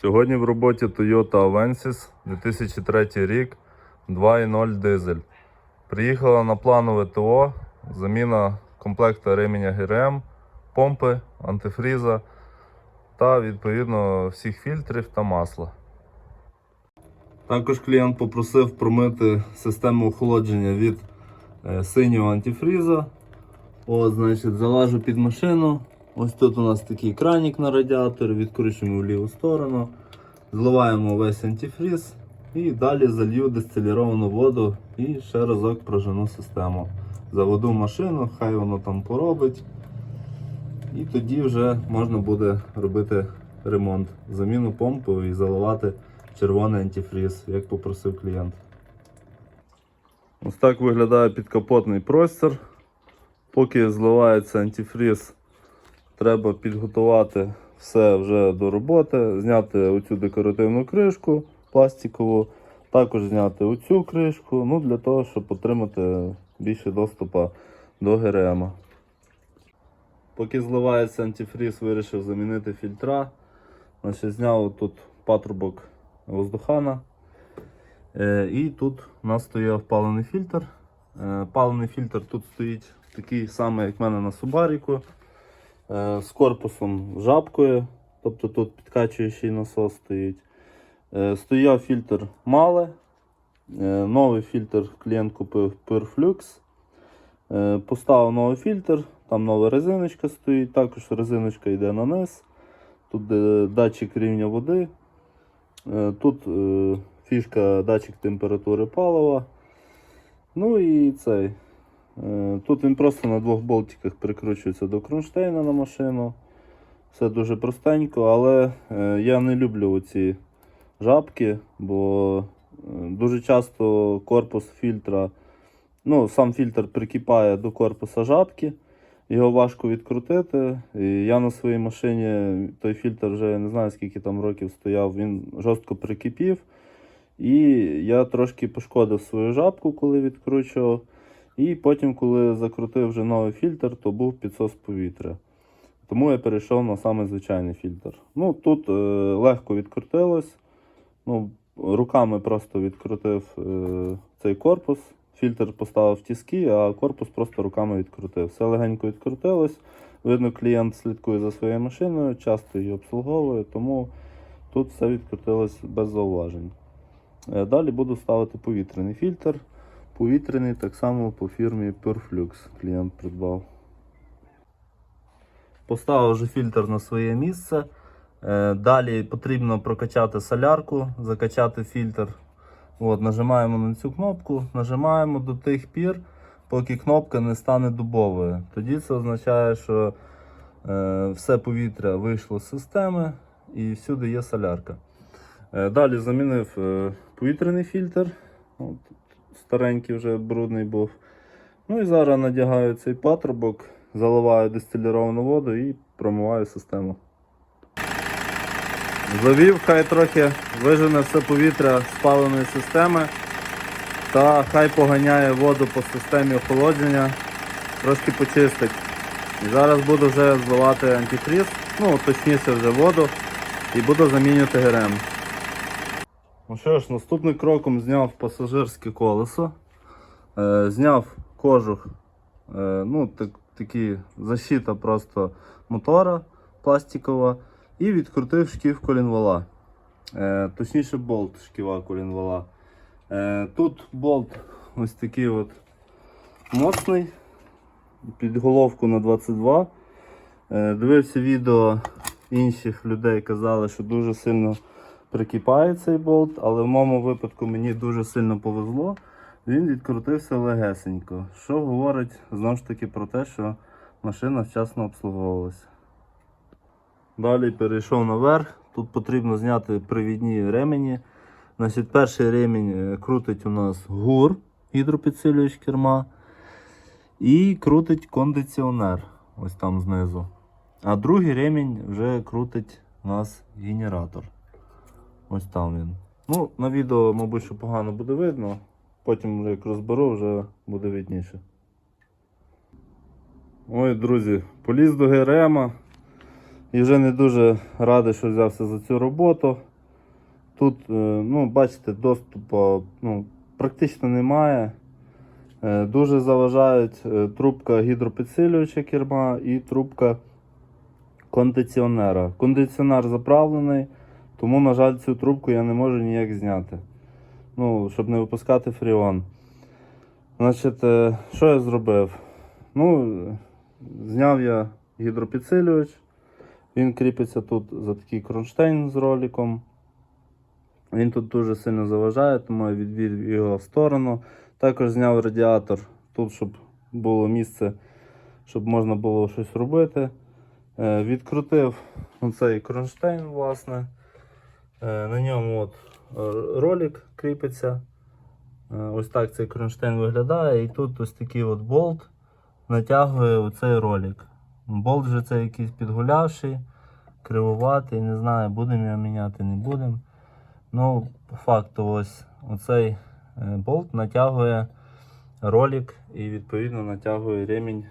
Сьогодні в роботі Toyota Avensis 2003 рік 2.0 дизель. Приїхала на планове ТО, заміна комплекта ременя ГРМ, помпи, антифріза та відповідно всіх фільтрів та масла. Також клієнт попросив промити систему охолодження від е, синього антифріза. О, значить, залажу під машину. Ось тут у нас такий кранік на радіатор, відкручуємо в ліву сторону, зливаємо весь антифріз і далі залью дистиліровану воду і ще разок прожену систему. Заведу машину, хай воно там поробить. І тоді вже можна буде робити ремонт, заміну помпи і заливати червоний антифріз, як попросив клієнт. Ось так виглядає підкапотний простір. Поки зливається антифріз, треба підготувати все вже до роботи, зняти оцю декоративну кришку пластикову, також зняти оцю кришку, ну для того, щоб отримати більше доступу до ГРМ. Поки зливається антифріз, вирішив замінити фільтра. Значить, зняв тут патрубок воздухана. Е, і тут у нас стояв палений фільтр. Е, палений фільтр тут стоїть такий самий, як в мене на Субаріку, з корпусом жабкою, тобто тут підкачуючий насос стоїть. Е, стояв фільтр Мале. Е, новий фільтр клієнт купив Perflux. Е, поставив новий фільтр, там нова резиночка стоїть, також резиночка йде на низ. Тут е, датчик рівня води. Е, Тут е, фішка датчик температури палива. Ну і цей. Е, Тут він просто на двох болтиках прикручується до кронштейна на машину. Все дуже простенько, але е, я не люблю оці жабки, бо е, дуже часто корпус фільтра, ну, сам фільтр прикипає до корпуса жабки. Його важко відкрутити. І я на своїй машині той фільтр вже не знаю скільки там років стояв, він жорстко прикипів. І я трошки пошкодив свою жабку, коли відкручував. І потім, коли закрутив вже новий фільтр, то був підсос повітря. Тому я перейшов на самий звичайний фільтр. Ну, тут е, легко відкрутилось. Ну, руками просто відкрутив е, цей корпус. Фільтр поставив тіски, а корпус просто руками відкрутив. Все легенько відкрутилось. Видно, клієнт слідкує за своєю машиною, часто її обслуговує, тому тут все відкрутилось без зауважень. Е, Далі буду ставити повітряний фільтр. Повітряний так само по фірмі Perflux клієнт придбав. Поставив вже фільтр на своє місце. Е, Далі потрібно прокачати солярку, закачати фільтр. От, нажимаємо на цю кнопку, нажимаємо до тих пір, поки кнопка не стане дубовою. Тоді це означає, що е, все повітря вийшло з системи і всюди є солярка. Е, далі замінив повітряний фільтр. От, старенький вже брудний був. Ну і зараз надягаю цей патрубок, заливаю дистиліровану воду і промиваю систему. Завів, хай трохи вижене все повітря з паленої системи та хай поганяє воду по системі охолодження, трошки почистить. І зараз буду вже зливати антифріз, ну точніше вже воду і буду замінювати ГРМ. Ну що ж, наступним кроком зняв пасажирське колесо, е, зняв кожух, е, ну так, такі защита просто мотора пластикова і відкрутив шків колінвала. Е, точніше болт шківа колінвала. Е, тут болт ось такий от моцний, під головку на 22. Е, дивився відео інших людей, казали, що дуже сильно прикипає цей болт, але в моєму випадку мені дуже сильно повезло. Він відкрутився легесенько, що говорить знову ж таки про те, що машина вчасно обслуговувалася. Далі перейшов наверх. Тут потрібно зняти привідні ремені. Значить, перший ремінь е, крутить у нас гур, гідропідсилювач керма. І крутить кондиціонер. Ось там знизу. А другий ремінь вже крутить у нас генератор. Ось там він. Ну, на відео, мабуть, що погано буде видно. Потім як розберу, вже буде видніше. Ой, друзі, поліз до ГРМа. І вже не дуже радий, що взявся за цю роботу. Тут, е, ну, бачите, доступу ну, практично немає. Е, Дуже заважають е, трубка гідропідсилювача керма і трубка кондиціонера. Кондиціонер заправлений, тому, на жаль, цю трубку я не можу ніяк зняти. Ну, щоб не випускати фріон. Значить, е, що я зробив? Ну, зняв я гідропідсилювач. Він кріпиться тут за такий кронштейн з роликом. Він тут дуже сильно заважає, тому я відвів його в сторону. Також зняв радіатор тут, щоб було місце, щоб можна було щось робити. Е, Відкрутив цей кронштейн, власне. Е, На ньому от е, ролик кріпиться. Е, Ось так цей кронштейн виглядає. І тут ось такий от болт натягує оцей ролик. Болт вже це якийсь підгулявший, кривуватий, не знаю, будемо його міняти, не будемо. Ну, по факту, ось оцей болт натягує ролик і відповідно натягує ремінь,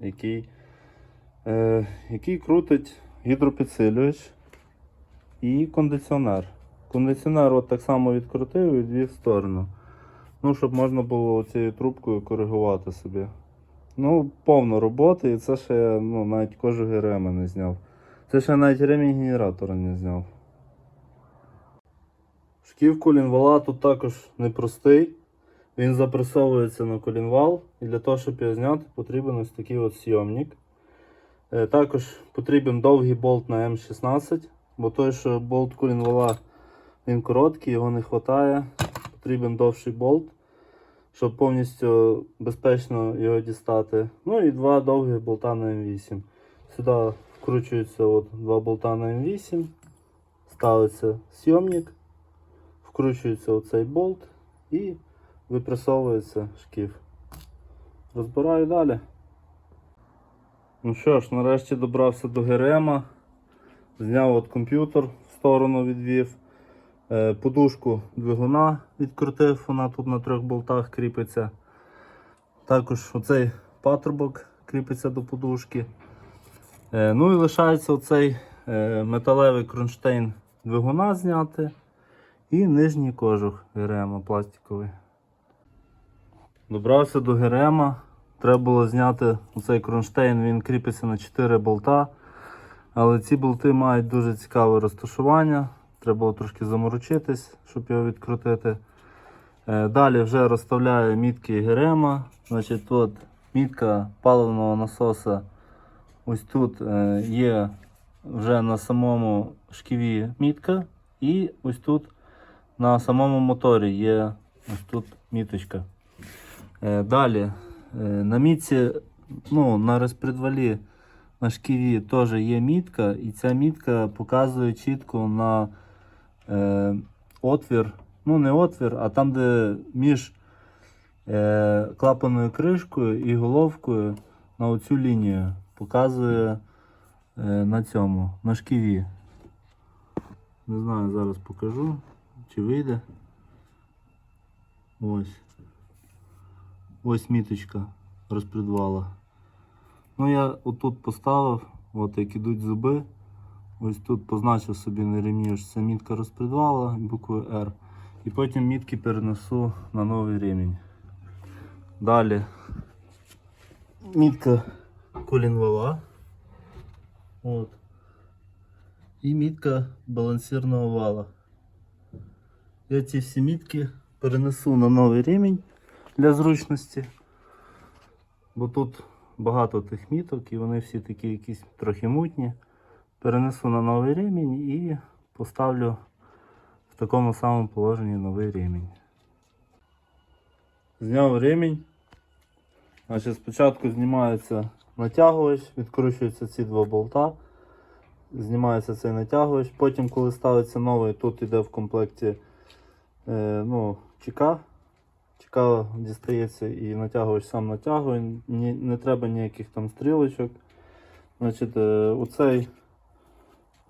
який, е, який крутить гідропідсилювач і кондиціонер. Кондиціонер от так само відкрутив і відвів в сторону. Ну, щоб можна було цією трубкою коригувати собі. Ну, повно роботи, і це ще ну, навіть кожуги реми не зняв. Це ще навіть ремінь генератора не зняв. Шків колінвала тут також непростий. Він запресовується на колінвал. І для того, щоб його зняти, потрібен ось такий от сйомник. Е, Також потрібен довгий болт на М16, бо той, що болт колінвала він короткий, його не вистачає. Потрібен довший болт, щоб повністю безпечно його дістати. Ну і два довгих болта на М8. Сюди вкручуються от два болта на М8, ставиться сйомник вкручується оцей болт і випресовується шкіф. Розбираю далі. Ну що ж, нарешті добрався до ГРМа. Зняв от комп'ютер в сторону відвів. Е, Подушку двигуна відкрутив, вона тут на трьох болтах кріпиться. Також оцей патрубок кріпиться до подушки. Е, Ну і лишається оцей е, металевий кронштейн двигуна зняти. І нижній кожух ГРМа пластиковий. Добрався до ГРМа. Треба було зняти цей кронштейн, він кріпиться на 4 болта. Але ці болти мають дуже цікаве розташування. Треба було трошки заморочитись, щоб його відкрутити. Е, Далі вже розставляю мітки ГРМа. Значить, от мітка паливного насоса. Ось тут е, є вже на самому шківі мітка. І ось тут на самому моторі є ось тут міточка. Е, Далі на мітці, ну, на розпредвалі на шківі теж є мітка, і ця мітка показує чітко на е, отвір. Ну, не отвір, а там, де між е, клапаною кришкою і головкою на оцю лінію показує е, на цьому, на шківі. Не знаю, зараз покажу, чи вийде. Ось. Ось міточка розпредвала. Ну я отут поставив, от як ідуть зуби. Ось тут позначив собі на ремні, що це мітка розпредвала буквою R. І потім мітки перенесу на новий ремінь. Далі мітка колінвала. От. І мітка балансирного вала. Я ці всі мітки перенесу на новий ремінь для зручності. Бо тут багато тих міток і вони всі такі якісь трохи мутні. Перенесу на новий ремінь і поставлю в такому самому положенні новий ремінь. Зняв ремінь. Значить, спочатку знімається натягувач, відкручуються ці два болта. Знімається цей натягувач. Потім, коли ставиться новий, тут йде в комплекті е, ну, чека. Чека дістається і натягувач сам натягує. Ні, не треба ніяких там стрілочок. Значить, е, оцей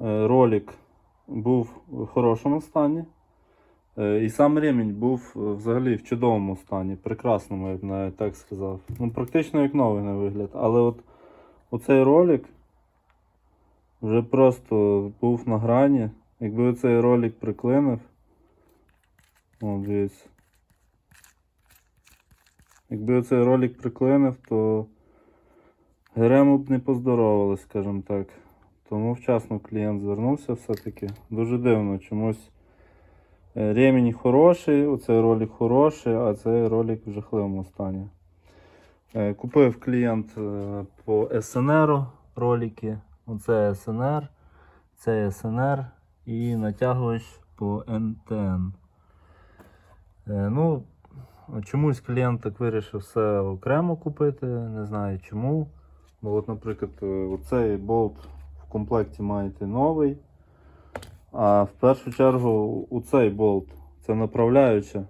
е, ролик був в хорошому стані. Е, І сам ремінь був е, взагалі в чудовому стані, прекрасному, я б навіть так сказав. Ну, практично як новий на вигляд. Але от оцей ролик вже просто був на грані. Якби цей ролик приклинив. О, дивіться. Якби цей ролик приклинив, то Герему б не поздоровались, скажімо так. Тому вчасно клієнт звернувся все-таки. Дуже дивно, чомусь е, ремінь хороший, оцей ролик хороший, а цей ролик в жахливому стані. Е, Купив клієнт е, по СНР ролики. Оце СНР, це СНР і натягувач по НТН. Ну, чомусь клієнт так вирішив все окремо купити, не знаю чому. Бо от, наприклад, е, оцей болт в комплекті маєте новий. А в першу чергу у цей болт це направляюча.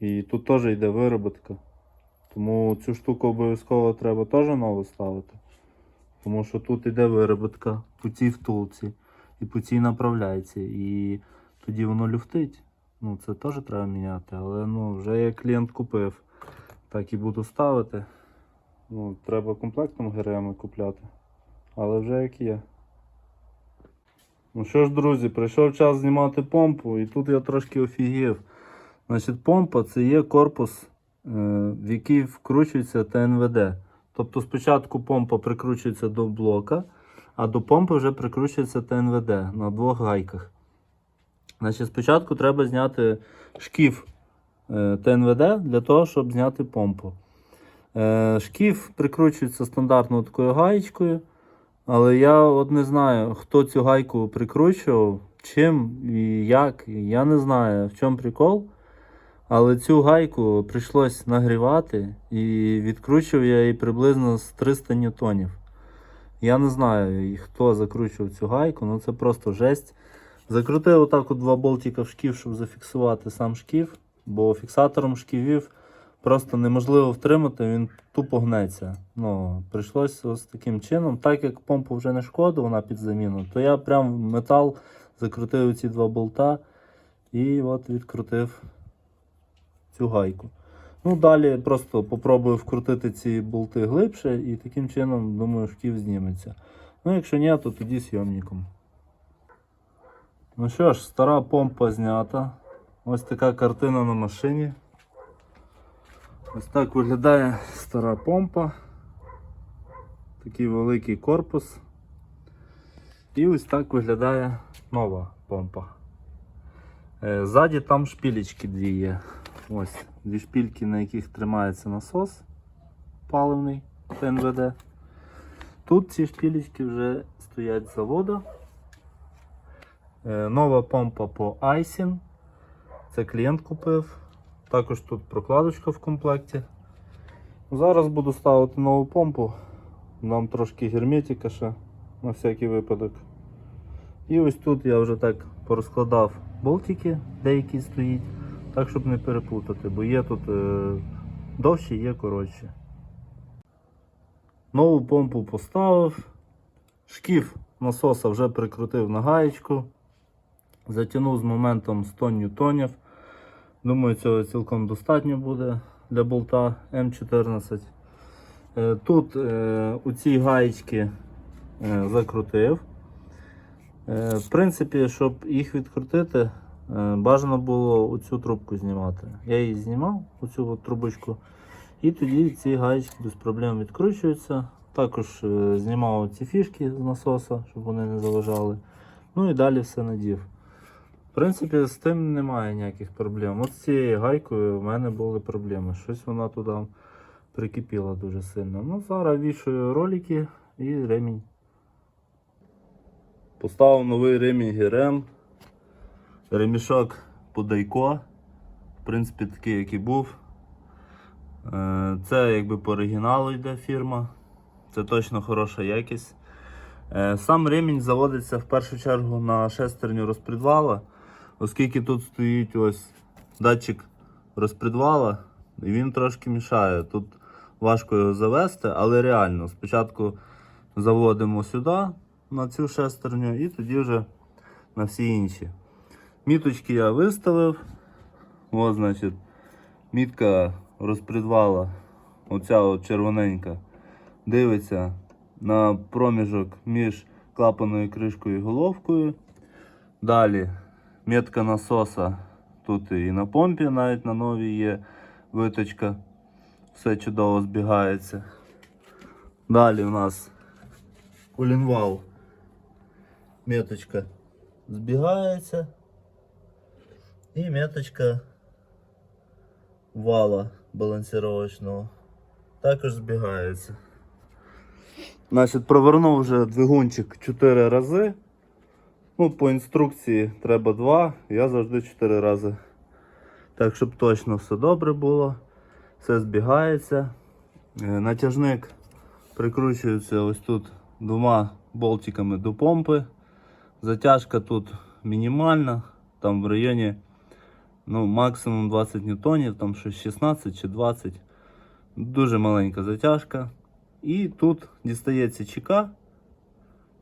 І тут теж йде вироботка. Тому цю штуку обов'язково треба теж нову ставити. Тому що тут йде вироботка по цій втулці і по цій направляйці. І тоді воно люфтить. Ну, це теж треба міняти. Але ну, вже як клієнт купив, так і буду ставити. Ну, треба комплектом ГРМ купляти. Але вже як є. Ну що ж, друзі, прийшов час знімати помпу, і тут я трошки офігів. Значить, помпа це є корпус, е, в який вкручується ТНВД. Тобто спочатку помпа прикручується до блока, а до помпи вже прикручується ТНВД на двох гайках. Значить, спочатку треба зняти шкіф е, ТНВД для того, щоб зняти помпу. Е, Шкіф прикручується стандартно такою гаєчкою. Але я от не знаю, хто цю гайку прикручував, чим і як. Я не знаю, в чому прикол. Але цю гайку прийшлось нагрівати і відкручував я її приблизно з 300 ньютонів. Я не знаю, хто закручував цю гайку, ну це просто жесть. Закрутив отак от два болтика в шків, щоб зафіксувати сам шків, бо фіксатором шківів просто неможливо втримати, він тупо гнеться. Ну, прийшлось ось таким чином. Так як помпу вже не шкода, вона під заміну, то я прям в метал закрутив ці два болта і от відкрутив цю гайку. Ну, далі просто попробую вкрутити ці болти глибше і таким чином, думаю, шків зніметься. Ну, якщо ні, то тоді сйомником. Ну що ж, стара помпа знята. Ось така картина на машині. Ось так виглядає стара помпа. Такий великий корпус. І ось так виглядає нова помпа. Е, Ззаді там шпілечки дві є. Ось дві шпільки, на яких тримається насос паливний ТНВД. Тут ці шпілечки вже стоять з заводу. Е, Нова помпа по Айсін. Це клієнт купив. Також тут прокладочка в комплекті. Зараз буду ставити нову помпу. Нам трошки герметика ще на всякий випадок. І ось тут я вже так порозкладав болтики, деякі стоїть, так щоб не переплутати, бо є тут е, довші, є коротші. Нову помпу поставив. Шкіф насоса вже прикрутив на гаєчку. Затягнув з моментом 100 ньютонів. Думаю, цього цілком достатньо буде для болта М14. Е, Тут е, у цій гаєчки е, закрутив. В принципі, щоб їх відкрутити, бажано було оцю трубку знімати. Я її знімав, оцю от трубочку, і тоді ці гаєчки без проблем відкручуються. Також знімав ці фішки з насоса, щоб вони не заважали. Ну і далі все надів. В принципі, з тим немає ніяких проблем. От з цією гайкою в мене були проблеми. Щось вона туди прикипіла дуже сильно. Ну, зараз вішаю ролики і ремінь. Поставив новий ремінь ГРМ. Ремішок Подайко. В принципі, такий, як і був. Е, Це якби по оригіналу йде фірма. Це точно хороша якість. Е, Сам ремінь заводиться в першу чергу на шестерню розпредвала, оскільки тут стоїть ось датчик розпредвала, і він трошки мішає. Тут важко його завести, але реально. Спочатку заводимо сюди на цю шестерню і тоді вже на всі інші. Міточки я виставив. Ось, значить, мітка розпредвала, оця от червоненька, дивиться на проміжок між клапаною кришкою і головкою. Далі метка насоса. Тут і на помпі, навіть на новій є виточка. Все чудово збігається. Далі у нас колінвал. Меточка збігається. І меточка вала балансировочного також збігається. Значить, провернув вже двигунчик 4 рази. Ну, по інструкції треба 2, я завжди 4 рази. Так, щоб точно все добре було, все збігається. Е, Натяжник прикручується ось тут двома болтиками до помпи. Затяжка тут мінімальна, там в районі ну, максимум 20 ньютонів, там щось 16 чи 20. Дуже маленька затяжка. І тут дістається чека,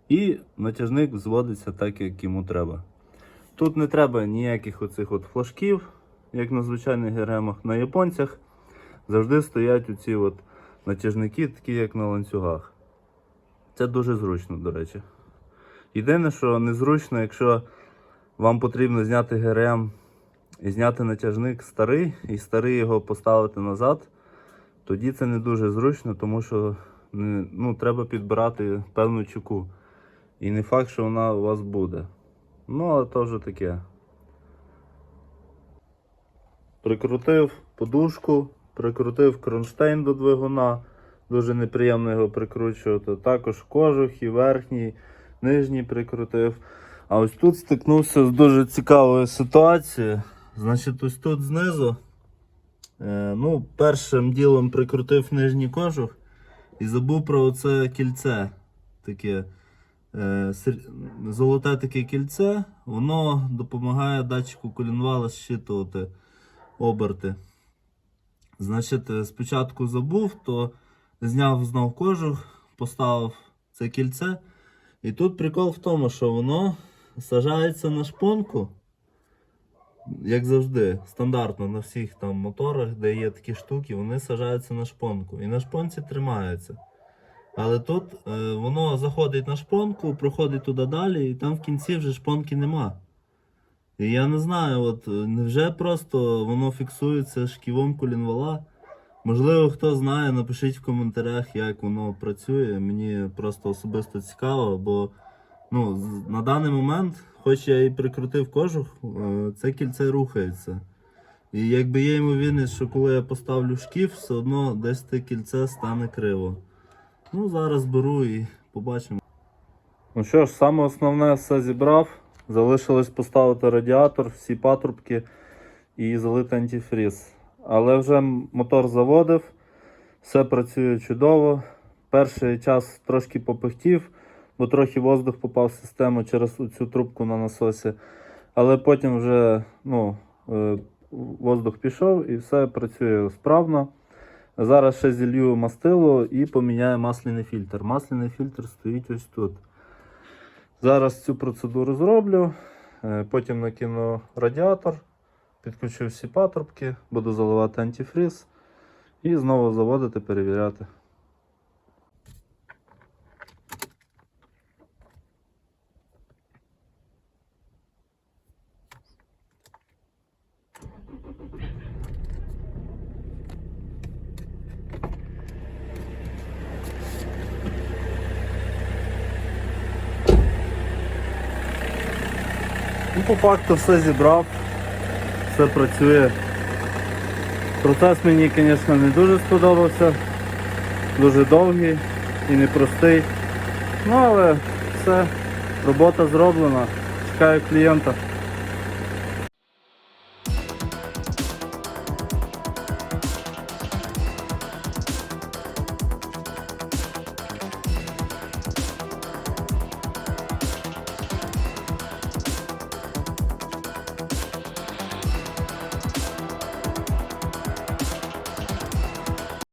і натяжник зводиться так, як йому треба. Тут не треба ніяких оцих от флажків, як на звичайних ГРМах. На японцях завжди стоять оці от натяжники, такі як на ланцюгах. Це дуже зручно, до речі. Єдине, що незручно, якщо вам потрібно зняти ГРМ і зняти натяжник старий, і старий його поставити назад, тоді це не дуже зручно, тому що ну, треба підбирати певну чеку. І не факт, що вона у вас буде. Ну, але то вже таке. Прикрутив подушку, прикрутив кронштейн до двигуна. Дуже неприємно його прикручувати. Також кожух і верхній, нижній прикрутив. А ось тут стикнувся з дуже цікавою ситуацією. Значить, ось тут знизу. Е, ну, першим ділом прикрутив нижній кожух і забув про це кільце. Таке золоте таке кільце, воно допомагає датчику колінвала зчитувати оберти. Значить, е, спочатку забув, то зняв знов кожух, поставив це кільце. І тут прикол в тому, що воно сажається на шпонку як завжди, стандартно на всіх там моторах, де є такі штуки, вони сажаються на шпонку. І на шпонці тримаються. Але тут е, воно заходить на шпонку, проходить туди далі, і там в кінці вже шпонки нема. І я не знаю, от е, невже просто воно фіксується шківом колінвала. Можливо, хто знає, напишіть в коментарях, як воно працює. Мені просто особисто цікаво, бо ну, на даний момент, хоч я і прикрутив кожух, е, це кільце рухається. І якби є ймовірність, що коли я поставлю шкіф, все одно десь те кільце стане криво. Ну, зараз беру і побачимо. Ну що ж, саме основне все зібрав. Залишилось поставити радіатор, всі патрубки і залити антифріз. Але вже мотор заводив, все працює чудово. Перший час трошки попихтів, бо трохи воздух попав в систему через цю трубку на насосі. Але потім вже ну, е, воздух пішов і все працює справно. Зараз ще зілью мастило і поміняю масляний фільтр. Масляний фільтр стоїть ось тут. Зараз цю процедуру зроблю, е, потім накину радіатор, підключу всі патрубки, буду заливати антифриз і знову заводити, перевіряти. По факту все зібрав, все працює. Процес мені, звісно, не дуже сподобався. Дуже довгий і непростий. Ну але все, робота зроблена. Чекаю клієнта.